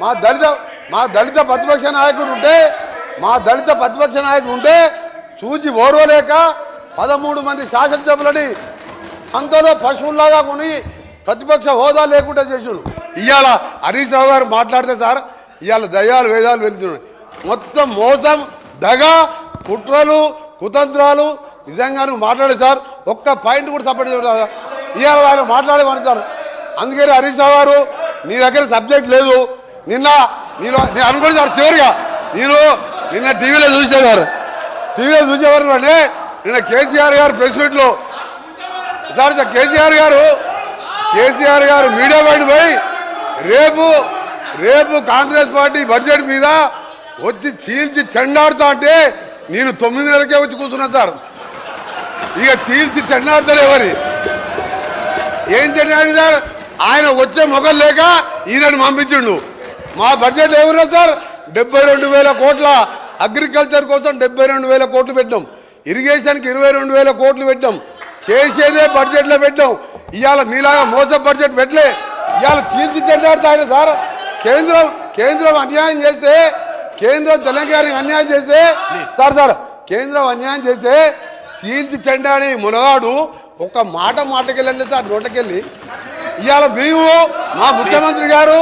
మా దళిత మా దళిత ప్రతిపక్ష నాయకుడు ఉంటే మా దళిత ప్రతిపక్ష నాయకుడు ఉంటే చూసి ఓడవలేక పదమూడు మంది శాసనసభ్యులని సంతలో పశువుల్లాగా కొని ప్రతిపక్ష హోదా లేకుండా చేసాడు. ఇవాళ హరీష్ రావు గారు మాట్లాడితే సార్ ఇవాళ దయ్యాలు వేదాలు వెళ్తున్నాయి మొత్తం మోసం దగ కుట్రలు కుతంత్రాలు నిజంగా నువ్వు మాట్లాడే సార్ ఒక్క పాయింట్ కూడా సపోర్ట్ చేయడం ఇవాళ ఆయన మాట్లాడేమని సార్. అందుకని హరీష్ రావు గారు నీ దగ్గర సబ్జెక్ట్ లేదు. నిన్న నేను నేను అనుకోని చివరిగా నేను నిన్న టీవీలో చూసేవారు. టీవీలో చూసేవారు అంటే నిన్న కేసీఆర్ గారు ప్రెస్ మీట్లో సార్ సార్ కేసీఆర్ గారు కేసీఆర్ గారు మీడియా బయట పోయి రేపు రేపు కాంగ్రెస్ పార్టీ బడ్జెట్ మీద వచ్చి చీల్చి చెండాడుతా అంటే నేను తొమ్మిది నెలలకే వచ్చి కూర్చున్నా సార్. ఇక చీల్చి చెండాడతలేవని ఏం చెండాడు సార్? ఆయన వచ్చే మొగలు లేక ఈయనని పంపించిండు. మా బడ్జెట్ ఏమన్నా సార్? డెబ్బై రెండు వేల కోట్ల అగ్రికల్చర్ కోసం డెబ్బై రెండు వేల కోట్లు పెట్టాం ఇరిగేషన్కి ఇరవై రెండు వేల కోట్లు పెట్టాం చేసేదే బడ్జెట్లో పెట్టాం ఇవాళ మీలాగా మోస బడ్జెట్ పెట్టలే. ఇవాళ తీర్చి చెడ్డాడుతా ఆయన సార్. కేంద్రం కేంద్రం అన్యాయం చేస్తే కేంద్రం తెలంగాణకి అన్యాయం చేస్తే సార్ సార్ కేంద్రం అన్యాయం చేస్తే చీల్చి చెండాని మునగాడు. ఒక్క మాట మాటకెళ్ళండి సార్ నోటకెళ్ళి ఇవాళ మేము మా ముఖ్యమంత్రి గారు.